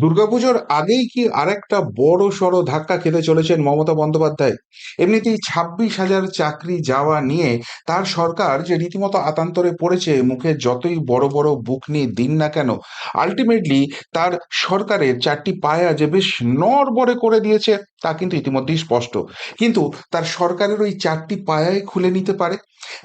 দুর্গাপুজোর আগেই কি আরেকটা বড় সড় ধাক্কা খেতে চলেছেন মমতা বন্দ্যোপাধ্যায়? এমনিতেই ছাব্বিশ হাজার চাকরি যাওয়া নিয়ে তার সরকার যে রীতিমতো আতান্তরে পড়েছে, মুখে যতই বড় বড় বুক নিয়ে দিন না কেন আলটিমেটলি তার সরকারের চারটি পায়া যে বেশ নড়বড়ে করে দিয়েছে। তা কিন্তু ইতিমধ্যেই স্পষ্ট। কিন্তু তার সরকারের ওই চারটি পায়াই খুলে নিতে পারে।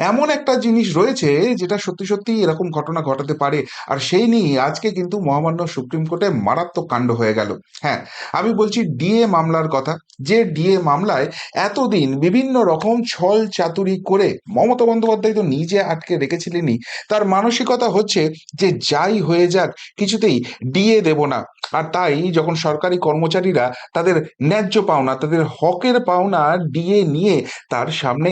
এমন একটা জিনিস রয়েছে যেটা সত্যি সত্যি এরকম ঘটনা ঘটাতে পারে। আর সেই নিয়ে আজকে কিন্তু মহামান্য সুপ্রিম কোর্টে মারাত্মক কাণ্ড হয়ে গেল। হ্যাঁ আমি বলছি ডিএ মামলার কথা। যে ডিএ মামলায় এতদিন বিভিন্ন রকম ছল চাতুরি করে মমতা বন্দ্যোপাধ্যায় তো নিজে আটকে রেখেছিলেনই। তার মানসিকতা হচ্ছে যে যাই হয়ে যাক, কিছুতেই ডিএ দেব না। আর তাই যখন সরকারি কর্মচারীরা তাদের ন্যায্য পাওনা, তাদের হকের পাওনা ডিএ নিয়ে তার সামনে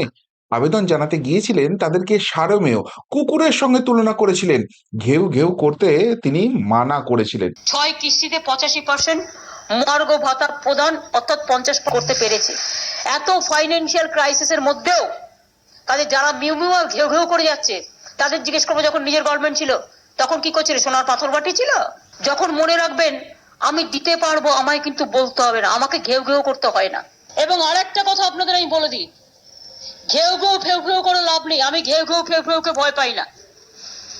আবেদন জানাতে গিয়েছিলেন, তাদেরকে সারমেয়, কুকুরের সঙ্গে তুলনা করেছিলেন। ঘেউ ঘেউ করতে তিনি মানা করেছিলেন। ছয় কিস্তিতে পঁচাশি পার্সেন্ট মর্গ ভাতা প্রদান অর্থাৎ পঞ্চাশ করতে পেরেছে। এত ফাইন্যান্সিয়াল ক্রাইসিসের মধ্যেও তাদের যারা মিউমিউয়াল ঘেউ ঘেউ করে যাচ্ছে, তাদের জিজ্ঞেস করব যখন নিজের গভর্নমেন্ট ছিল, তখন কি করছিল? সোনার পাথর বাটি ছিল? যখন মনে রাখবেন আমি দিতে পারব, আমায় কিন্তু বলতে হবে না। আমাকে ঘেউ ঘেউ করতে হয় না। এবং আরেকটা কথা আপনাদের আমি বলে দিই। ঘেউ ঘেউ, ফেউ ফেউ করে লাভ নেই। আমি ঘেউ ঘেউ, ফেউ ফেউকে ভয় পাই না।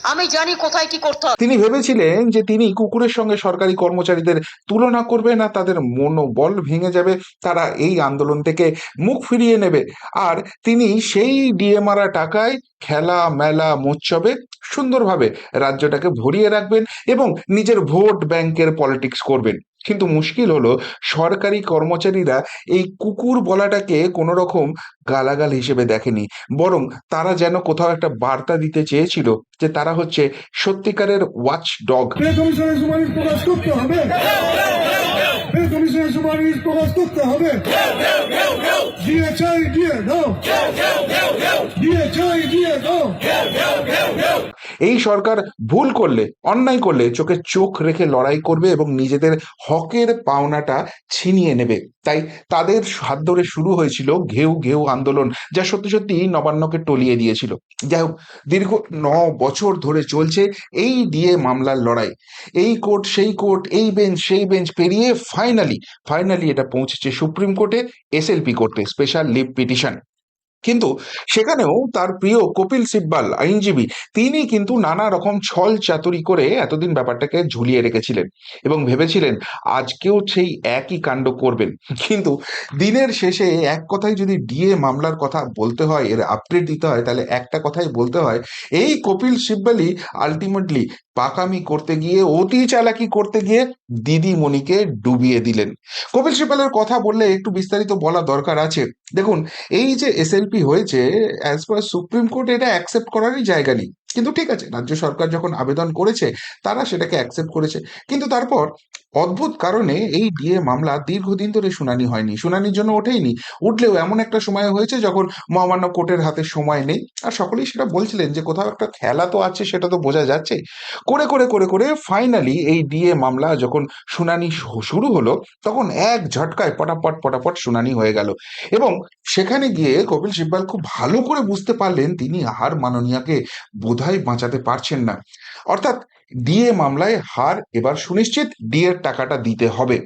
আমি জানি কোথায় কি করতে তিনি ভেবেছিলেন যে তিনি কুকুরের সঙ্গে সরকারি কর্মচারীদের তুলনা করবে না, তাদের মনোবল ভেঙে যাবে, তারা এই আন্দোলন থেকে মুখ ফিরিয়ে নেবে। আর তিনি সেই ডিএমআরা টাকায় খেলা, মেলা, মোৎসবে সুন্দরভাবে রাজ্যটাকে ভরিয়ে রাখবেন এবং নিজের ভোট ব্যাংকের পলিটিক্স করবেন। কিন্তু মুশকিল হলো সরকারি কর্মচারীরা এই কুকুর বলাটাকে কোনো রকম গালাগাল হিসেবে দেখেনি। বরং তারা যেন কোথাও একটা বার্তা দিতে চেয়েছিল যে তারা হচ্ছে সত্যিকারের ওয়াচ ডগ এই সরকার ভুল করলে, অন্যায় করলে চোখে চোখ রেখে লড়াই করবে এবং নিজেদের হকের পাওনাটা ছিনিয়ে নেবে। তাই তাদের হাত ধরে শুরু হয়েছিল ঘেউ ঘেউ আন্দোলন, যা সত্যি সত্যি নবান্নকে টলিয়ে দিয়েছিল। যাই হোক, দীর্ঘ ন বছর ধরে চলছে এই দিয়ে মামলার লড়াই। এই কোর্ট, সেই কোর্ট, এই বেঞ্চ, সেই বেঞ্চ পেরিয়ে ফাইনালি ফাইনালি এটা পৌঁছেছে সুপ্রিম কোর্টে এসএলপি কোর্টে স্পেশাল লিভ পিটিশন কিন্তু সেখানেও তার প্রিয় কপিল সিব্বাল, আইনজীবী, তিনি কিন্তু নানা রকম ছল চাতুরি করে এতদিন ব্যাপারটাকে ঝুলিয়ে রেখেছিলেন এবং ভেবেছিলেন আজকেও সেই একই কাণ্ড করবেন। কিন্তু দিনের শেষে এক কথায় যদি ডিএ মামলার কথা বলতে হয়, এর আপডেট দিতে হয়, তাহলে একটা কথাই বলতে হয়, এই কপিল সিব্বালই আলটিমেটলি পাকামি করতে গিয়ে, অতি চালাকি করতে গিয়ে দিদিমণিকে ডুবিয়ে দিলেন। কপিল সিব্বালের কথা বললে একটু বিস্তারিত বলা দরকার আছে। দেখুন, এই যে এসএলপি হয়েছে অ্যাজ পার সুপ্রিম কোর্ট এটা অ্যাকসেপ্ট করারই জায়গা নেই। কিন্তু ঠিক আছে, রাজ্য সরকার যখন আবেদন করেছে, তারা সেটাকে অ্যাকসেপ্ট করেছে। কিন্তু তারপর অদ্ভুত কারণে এই ডিএ মামলা দীর্ঘদিন ধরে শুনানি হয়নি। শুনানির জন্য ওঠেইনি। উঠলেও এমন একটা সময় হয়েছে যখন মহামান্য কোর্টের হাতে সময় নেই। আর সকলেই সেটা বলছিলেন যে কোথাও একটা খেলা তো আছে, সেটা তো বোঝা যাচ্ছে। করে করে করে করে ফাইনালি এই ডিএ মামলা যখন শুনানি শুরু হলো, তখন এক ঝটকায় পটাপট পটাপট শুনানি হয়ে গেল। এবং সেখানে গিয়ে কপিল সিব্বাল খুব ভালো করে বুঝতে পারলেন তিনি হার মাননীয়াকে বোধহয় বাঁচাতে পারছেন না। অর্থাৎ ডিএ মামলায় হার এবার সুনিশ্চিত ডিএর টাকাটা দিতে হবে।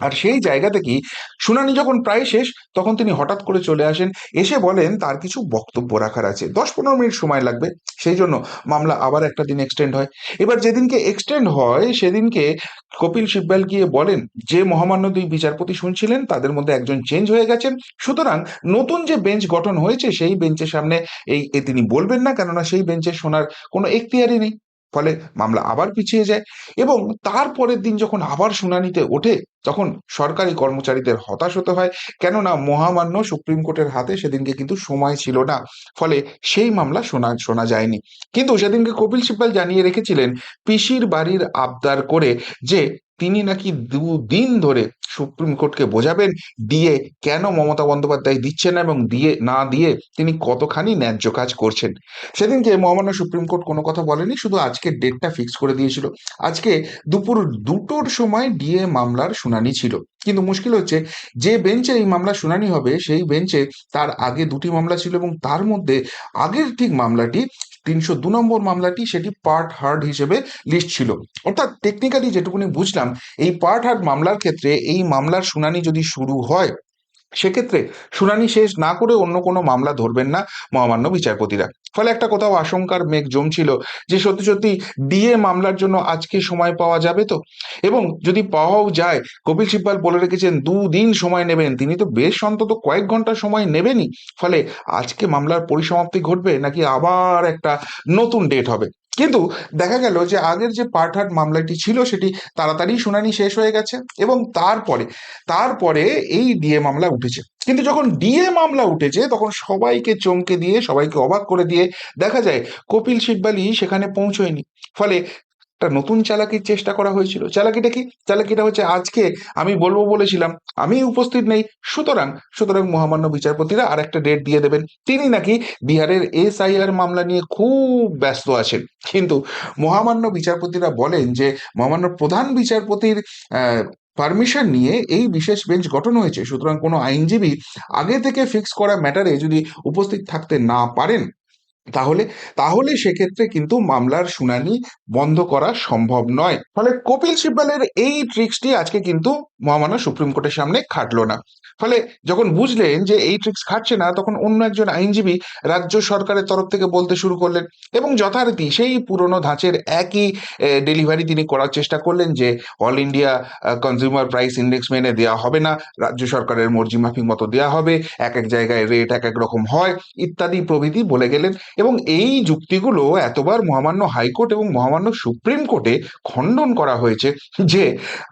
আর সেই জায়গা থেকেই শুনানি যখন প্রায় শেষ, তখন তিনি হঠাৎ করে চলে আসেন, এসে বলেন তার কিছু বক্তব্য রাখার আছে। দশ পনেরো মিনিট সময় লাগবে, সেই জন্য মামলা আবার একটা দিন এক্সটেন্ড হয়। এবার যেদিনকে এক্সটেন্ড হয়, সেদিনকে কপিল সিব্বাল গিয়ে বলেন, যে মহামান্য দুই বিচারপতি শুনছিলেন, তাদের মধ্যে একজন চেঞ্জ হয়ে গেছেন। সুতরাং নতুন যে বেঞ্চ গঠন হয়েছে, সেই বেঞ্চের সামনে এই তিনি বলবেন না, কেননা সেই বেঞ্চে শোনার কোনো এখতিয়ারই নেই। ফলে মামলা আবার পিছিয়ে যায় এবং তারপরের দিন যখন আবার শুনানিতে ওঠে, তখন সরকারি কর্মচারীদের হতাশ হতে হয়। কেননা মহামান্য সুপ্রিম কোর্টের হাতে সেদিনকে কিন্তু সময় ছিল না, ফলে সেই মামলা শোনা শোনা যায়নি। কিন্তু সেদিনকে কপিল সিব্বাল জানিয়ে রেখেছিলেন, পিসির বাড়ির আবদার করে যে তিনি নাকি দুদিন ধরে সুপ্রিম কোর্টকে বোঝাবেন দিয়ে কেন মমতা বন্দ্যোপাধ্যায় দিচ্ছে না এবং দিয়ে, না দিয়ে তিনি কতখানি ন্যায্য কাজ করছেন। সেদিনকে মহামান্য সুপ্রিম কোর্ট কোনো কথা বলেনি, শুধু আজকে ডেটটা ফিক্স করে দিয়েছিল। আজকে দুপুর দুটোর সময় ডিএ মামলার শুনানি ছিল। কিন্তু মুশকিল হচ্ছে, যে বেঞ্চে এই মামলা শুনানি হবে, সেই বেঞ্চে তার আগে দুটি মামলা ছিল এবং তার মধ্যে আগের ঠিক মামলাটি তিনশো দু নম্বর মামলাটি সেটি পার্ট হার্ড হিসেবে লিস্ট ছিল। অর্থাৎ টেকনিক্যালি যেটুকুনি বুঝলাম, এই পার্ট হার্ড মামলার ক্ষেত্রে এই মামলার শুনানি যদি শুরু হয় সেক্ষেত্রে শুনানি শেষ না করে অন্য কোনো মামলা ধরবেন না মহামান্য বিচারপতিরা। ফলে একটা কোথাও আশঙ্কার মেঘ জমছিল যে সত্যি সত্যি ডিএ মামলার জন্য আজকে সময় পাওয়া যাবে তো? এবং যদি পাওয়াও যায়, কপিল সিব্বাল বলে রেখেছেন দুদিন সময় নেবেন, তিনি তো বেশ অন্তত কয়েক ঘণ্টা সময় নেবেনই। ফলে আজকে মামলার পরিসমাপ্তি ঘটবে নাকি আবার একটা নতুন ডেট হবে? কিন্তু দেখা গেল যে আগের যে পার্টহাট মামলাটি ছিল সেটি তাড়াতাড়ি শুনানি শেষ হয়ে গেছে এবং তারপরে তারপরে এই ডিএ মামলা উঠেছে। কিন্তু যখন ডিএ মামলা উঠেছে, তখন সবাইকে চমকে দিয়ে, সবাইকে অবাক করে দিয়ে দেখা যায় কপিল সিব্বালি সেখানে পৌঁছয়নি। ফলে একটা নতুন চালাকির চেষ্টা করা হয়েছিল। চালাকিটা কি? চালাকিটা হচ্ছে আজকে আমি বলব বলেছিলাম আমি উপস্থিত নেই। সুতরাং সুতরাং মহামান্য বিচারপতিরা আর একটা ডেট দিয়ে দেবেন। তিনি নাকি বিহারের এসআইআর মামলা নিয়ে খুব ব্যস্ত আছেন। কিন্তু মহামান্য বিচারপতিরা বলেন যে, মহামান্য প্রধান বিচারপতির পারমিশন নিয়ে এই বিশেষ বেঞ্চ গঠন হয়েছে। সুতরাং কোনো আইনজীবী আগে থেকে ফিক্স করা ম্যাটারে যদি উপস্থিত থাকতে না পারেন তাহলে তাহলে সেক্ষেত্রে কিন্তু মামলার শুনানি বন্ধ করা সম্ভব নয়। ফলে কপিল সিব্বালের এই ট্রিক্সটি আজকে কিন্তু মহামান্য সুপ্রিম কোর্টের সামনে খাটলো না। ফলে যখন বুঝলেন যে এই ট্রিক্স খাটছে না, তখন অন্য একজন আইনজীবী রাজ্য সরকারের তরফ থেকে বলতে শুরু করলেন এবং যথারীতি সেই পুরনো ধাঁচের একই ডেলিভারি তিনি করার চেষ্টা করলেন যে all India consumer price index মেনে দেওয়া হবে না, রাজ্য সরকারের মর্জি মাফিক মতো দেওয়া হবে, এক এক জায়গায় রেট এক এক রকম হয়, ইত্যাদি প্রভৃতি বলে গেলেন। এবং এই যুক্তিগুলো এতবার মহামান্য হাইকোর্ট এবং মহামান্য সুপ্রিম কোর্টে খণ্ডন করা হয়েছে যে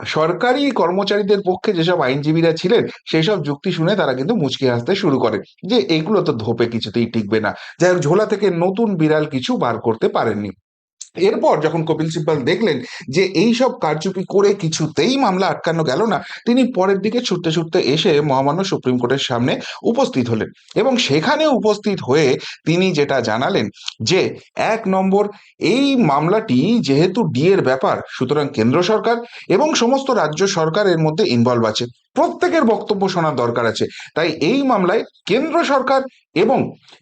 সরকারি কর্মচারীদের পক্ষে যেসব আইনজীবীরা ছিলেন সেই সব যুক্তি শুনে তারা কিন্তু মুচকি হাসতে শুরু করে যে এইগুলো তো ধোপে কিছুতেই টিকবে না। যাই হোক, ঝোলা থেকে নতুন বিড়াল কিছু বার করতে পারেননি। এরপর যখন কপিল সিব্বাল দেখলেন যে এই সব কারচুপি করে কিছুতেই মামলা আটকানো গেল না, তিনি পরের দিকে ছুটতে ছুটতে এসে মহামান্য সুপ্রিম কোর্টের সামনে উপস্থিত হলেন এবং সেখানে উপস্থিত হয়ে তিনি যেটা জানালেন যে এক নম্বর, এই মামলাটি যেহেতু ডিএর ব্যাপার, সুতরাং কেন্দ্র সরকার এবং সমস্ত রাজ্য সরকার এর মধ্যে ইনভলভ আছে। প্রত্যেকের বক্তব্য শোনার দরকার আছে। তাই এই মামলায় কেন্দ্র সরকার এবং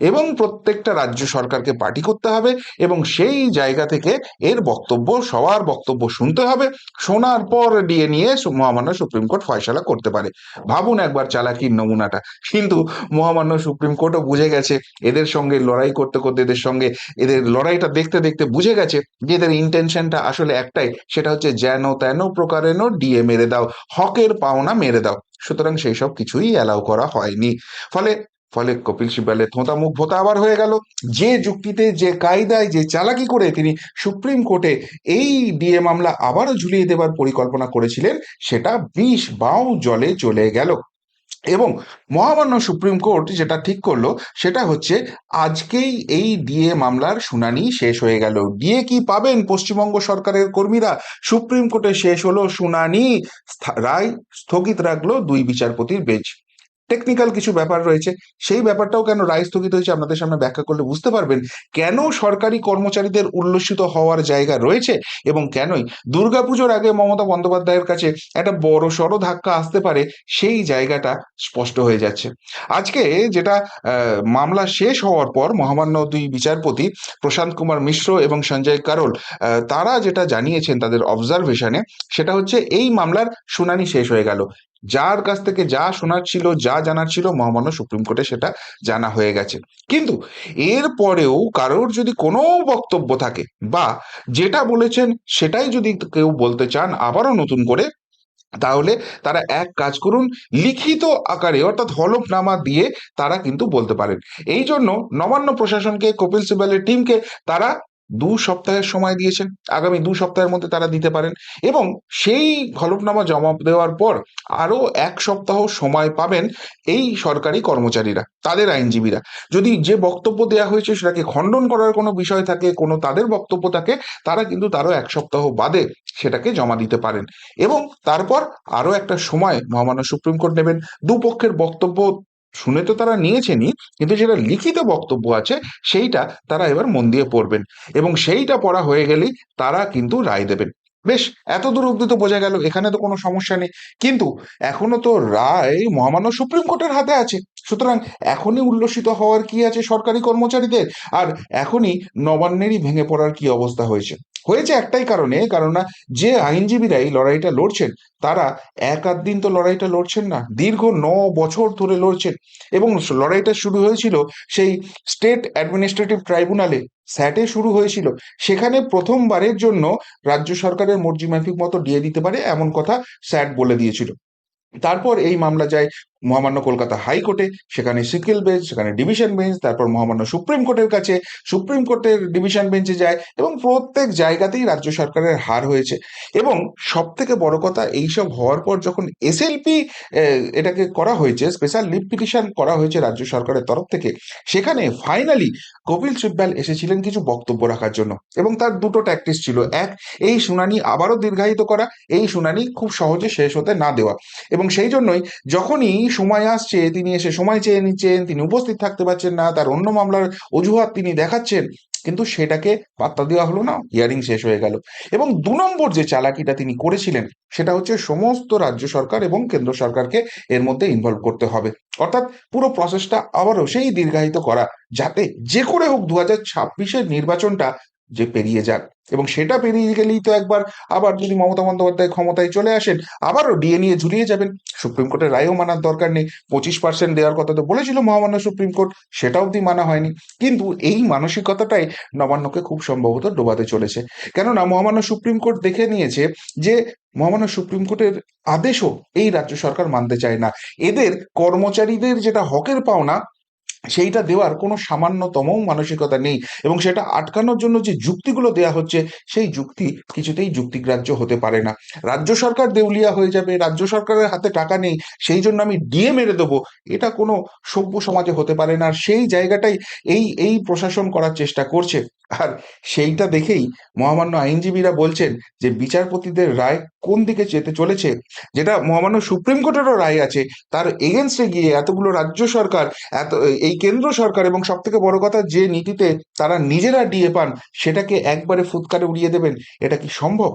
এবং প্রত্যেকটা রাজ্য সরকারকে পার্টি করতে হবে এবং সেই জায়গা থেকে এর বক্তব্য, সবার বক্তব্য শুনতে হবে। শোনার পর ডিএ নিয়ে মহামান্য সুপ্রিম কোর্ট ফয়সালা করতে পারে। ভাবুন একবার চালাকির নমুনাটা। কিন্তু মহামান্য সুপ্রিম কোর্টও বুঝে গেছে, এদের সঙ্গে লড়াই করতে করতে, এদের সঙ্গে এদের লড়াইটা দেখতে দেখতে বুঝে গেছে যে এদের ইন্টেনশনটা আসলে একটাই, সেটা হচ্ছে যেন তেন প্রকারেণ ডিএ মেরে দাও, হকের পাওনা মেরে দাও। সুতরাং সেই সব কিছুই অ্যালাউ করা হয়নি। ফলে ফলে কপিল সিব্বালের থোঁতা মুখ ভোতা আবার হয়ে গেল। যে যুক্তিতে, যে কায়দায়, যে চালাকি করে তিনি সুপ্রিম কোর্টে এই ডিএ মামলা আবারও ঝুলিয়ে দেবার পরিকল্পনা করেছিলেন, সেটা বিষ বাউ জলে চলে গেল। এবং মহামান্য সুপ্রিম কোর্ট যেটা ঠিক করল, সেটা হচ্ছে আজকেই এই ডিএ মামলার শুনানি শেষ হয়ে গেল। ডিএ কি পাবেন পশ্চিমবঙ্গ সরকারের কর্মীরা? সুপ্রিম কোর্টে শেষ হলো শুনানি। রায় স্থগিত রাখল দুই বিচারপতির বেঞ্চ। টেকনিক্যাল কিছু ব্যাপার রয়েছে। সেই ব্যাপারটাও কেন রায় স্থগিত হয়েছে আপনাদের সামনে ব্যাখ্যা করলে বুঝতে পারবেন। কেন সরকারি কর্মচারীদের উল্লসিত হওয়ার জায়গা রয়েছে এবং কেনই? দুর্গাপুজোর আগে মমতা বন্দ্যোপাধ্যায়ের কাছে একটা বড় সড় ধাক্কা আসতে পারে, সেই জায়গাটা স্পষ্ট হয়ে যাচ্ছে। আজকে যেটা মামলা শেষ হওয়ার পর মহামান্য দুই বিচারপতি প্রশান্ত কুমার মিশ্র এবং সঞ্জয় কারোল তারা যেটা জানিয়েছেন তাদের অবজারভেশনে সেটা হচ্ছে এই মামলার শুনানি শেষ হয়ে গেল। যার কাছ থেকে যা শোনার ছিল, যা জানার ছিল, মহামান্য সুপ্রিম কোর্টে সেটা জানা হয়ে গেছে। কিন্তু এর পরেও কারোর যদি কোনো বক্তব্য থাকে বা যেটা বলেছেন সেটাই যদি কেউ বলতে চান আবারও নতুন করে, তাহলে তারা এক কাজ করুন, লিখিত আকারে অর্থাৎ হলফনামা দিয়ে তারা কিন্তু বলতে পারেন। এই জন্য নবান্ন প্রশাসনকে, কপিল সিবালের টিমকে তারা দু সপ্তাহের সময় দিয়েছেন, আগামী দু সপ্তাহের মধ্যে তারা দিতে পারেন এবং সেই হলফনামা জমা দেওয়ার পর আরও এক সপ্তাহ সময় পাবেন এই সরকারি কর্মচারীরা, তাদের আইনজীবীরা। যদি যে বক্তব্য দেওয়া হয়েছে সেটাকে খণ্ডন করার কোনো বিষয় থাকে, কোনো তাদের বক্তব্য থাকে, তারা কিন্তু তারও এক সপ্তাহ বাদে সেটাকে জমা দিতে পারেন। এবং তারপর আরও একটা সময় মহামান্য সুপ্রিম কোর্ট নেবেন। দুপক্ষের বক্তব্য শুনে তো তারা নিয়েছেনই, কিন্তু যেটা লিখিত বক্তব্য আছে, সেইটা তারা এবার মন দিয়ে পড়বেন। এবং সেইটা পড়া হয়ে গেলেই তারা কিন্তু রায় দেবেন। বেশ, এত দূর অব্দি তো বোঝা গেল, এখানে তো কোনো সমস্যা নেই। কিন্তু এখনও তো রায় মহামান্য সুপ্রিম কোর্টের হাতে আছে। সুতরাং এখনই উল্লসিত হওয়ার কি আছে সরকারি কর্মচারীদের? আর এখনই নবান্নেরই ভেঙে পড়ার কি অবস্থা হয়েছে? হয়েছে একটাই কারণে কারণ যে আইনজীবীরা এই লড়াইটা লড়ছেন, তারা এক আধ দিন তো লড়াইটা লড়ছেন না, দীর্ঘ ন বছর ধরে লড়ছেন। এবং লড়াইটা শুরু হয়েছিল সেই স্টেট অ্যাডমিনিস্ট্রেটিভ ট্রাইব্যুনালে, স্যাটে শুরু হয়েছিল। সেখানে প্রথমবারের জন্য রাজ্য সরকারের মর্জি মাফিক মতো দিয়ে দিতে পারে, এমন কথা স্যাট বলে দিয়েছিল। তারপর এই মামলা যায় মহামান্য কলকাতা হাইকোর্টে, সেখানে সিঙ্গেল বেঞ্চ, সেখানে ডিভিশন বেঞ্চ, তারপর মহামান্য সুপ্রিম কোর্টের কাছে সুপ্রিম কোর্টের ডিভিশন বেঞ্চে যায় এবং প্রত্যেক জায়গাতেই রাজ্য সরকারের হার হয়েছে। এবং সব থেকে বড় কথা, এইসব হওয়ার পর যখন এসএলপি এটাকে করা হয়েছে স্পেশাল লিভ পিটিশন করা হয়েছে রাজ্য সরকারের তরফ থেকে, সেখানে ফাইনালি কপিল সিব্বাল এসেছিলেন কিছু বক্তব্য রাখার জন্য। এবং তার দুটো ট্যাকটিস ছিল। এক, এই শুনানি আবারও দীর্ঘায়িত করা, এই শুনানি খুব সহজে শেষ হতে না দেওয়া। এবং সেই জন্যই যখনই সময় আসছে, তিনি এসে সময় চেয়ে নিচ্ছেন, তিনি উপস্থিত থাকতে পারছেন না, তার অন্য মামলার অজুহাত তিনি দেখাচ্ছেন। কিন্তু সেটাকে পাত্তা দেওয়া হলো না হিয়ারিং শেষ হয়ে গেল। এবং দু নম্বর যে চালাকিটা তিনি করেছিলেন, সেটা হচ্ছে সমস্ত রাজ্য সরকার এবং কেন্দ্র সরকারকে এর মধ্যে ইনভলভ করতে হবে। অর্থাৎ পুরো প্রসেসটা আবারও সেই দীর্ঘায়িত করা, যাতে যে করে হোক দু হাজার নির্বাচনটা যে পেরিয়ে যাক। এবং সেটা পেরিয়ে গেলেই তো একবার আবার যদি মমতা বন্দ্যোপাধ্যায় ক্ষমতায় চলে আসেন, আবারও ডিএ নিয়ে ঝুলিয়ে যাবেন। সুপ্রিম কোর্টের রায়ও মানার দরকার নেই। পঁচিশ পার্সেন্ট দেওয়ার কথা তো বলেছিল মহামান্য সুপ্রিম কোর্ট, সেটা অবধি মানা হয়নি। কিন্তু এই মানসিকতাটাই নবান্নকে খুব সম্ভবত ডোবাতে চলেছে। কেননা মহামান্য সুপ্রিম কোর্ট দেখে নিয়েছে যে মহামান্য সুপ্রিম কোর্টের আদেশও এই রাজ্য সরকার মানতে চায় না। এদের কর্মচারীদের যেটা হকের পাওনা সেইটা দেওয়ার কোনো সামান্যতম মানসিকতা নেই এবং সেটা আটকানোর জন্য যে যুক্তিগুলো দেয়া হচ্ছে, সেই যুক্তি কিছুতেই যুক্তিগ্রাহ্য হতে পারে না। রাজ্য সরকার দেউলিয়া হয়ে যাবে, রাজ্য সরকারের হাতে টাকা নেই, সেই জন্য আমি ডিএ মেরে দেবো, এটা কোনো সভ্য সমাজে হতে পারে না। আর সেই জায়গাটাই এই এই প্রশাসন করার চেষ্টা করছে। আর সেইটা দেখেই মহামান্য আইনজীবীরা বলছেন যে বিচারপতিদের রায় কোন দিকে যেতে চলেছে, যেটা মহামান্য সুপ্রিম কোর্টেরও রায় আছে, তার এগেনস্টে গিয়ে এতগুলো রাজ্য সরকার, এত, এই কেন্দ্র সরকার এবং সব থেকে বড় কথা যে নীতিতে তারা নিজেরা ডিএ পান, সেটাকে একবারে ফুৎকারে উড়িয়ে দেবেন, এটা কি সম্ভব?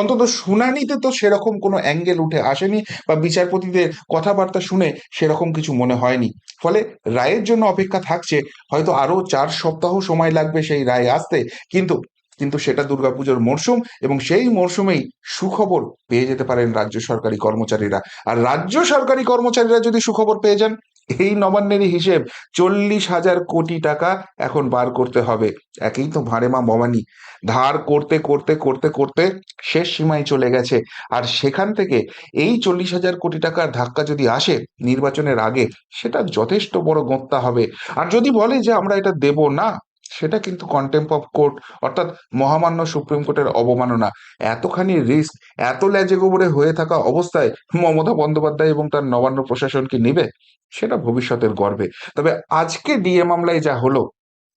অন্তত শুনানিতে তো সেরকম কোনো অ্যাঙ্গেল উঠে আসেনি বা বিচারপতিদের কথাবার্তা শুনে সেরকম কিছু মনে হয়নি। ফলে রায়ের জন্য অপেক্ষা থাকছে, হয়তো আরও চার সপ্তাহ সময় লাগবে সেই রায় আসতে, কিন্তু কিন্তু সেটা দুর্গাপুজোর মরশুম এবং সেই মরশুমেই সুখবর পেয়ে যেতে পারেন রাজ্য সরকারি কর্মচারীরা। আর রাজ্য সরকারি কর্মচারীরা যদি সুখবর পেয়ে যান, এই নবান্নেরই হিসেব চল্লিশ হাজার কোটি টাকা এখন বার করতে হবে। একেই তো ভাঁড়ে মা ভবানী। ধার করতে করতে করতে করতে শেষ সীমায় চলে গেছে। আর সেখান থেকে এই চল্লিশ হাজার কোটি টাকার ধাক্কা যদি আসে নির্বাচনের আগে, সেটা যথেষ্ট বড় গন্তা হবে। আর যদি বলে যে আমরা এটা দেব না সেটা কিন্তু কন্টেম্প অফ কোর্ট অর্থাৎ মহামান্য সুপ্রিম কোর্টের অবমাননা। এতখানি রিস্ক এত ল্যাজে গোবরে হয়ে থাকা অবস্থায় মমতা বন্দ্যোপাধ্যায় এবং তার নবান্ন প্রশাসন কি নেবে? সেটা ভবিষ্যতের গর্বে। তবে আজকে ডিএ মামলায় যা হলো,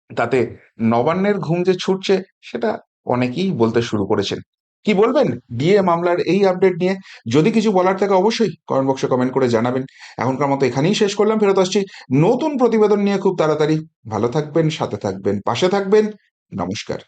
তাতে নবান্নের ঘুম যে ছুটছে, সেটা অনেকেই বলতে শুরু করেছেন। কি বলবেন? ডিএ মামলার এই আপডেট নিয়ে যদি কিছু বলার থাকে অবশ্যই কমেন্ট বক্সে কমেন্ট করে জানাবেন। এখনকার মতো এখানেই শেষ করলাম, ফেরত আসছি নতুন প্রতিবেদন নিয়ে খুব তাড়াতাড়ি। ভালো থাকবেন, সাথে থাকবেন, পাশে থাকবেন। নমস্কার।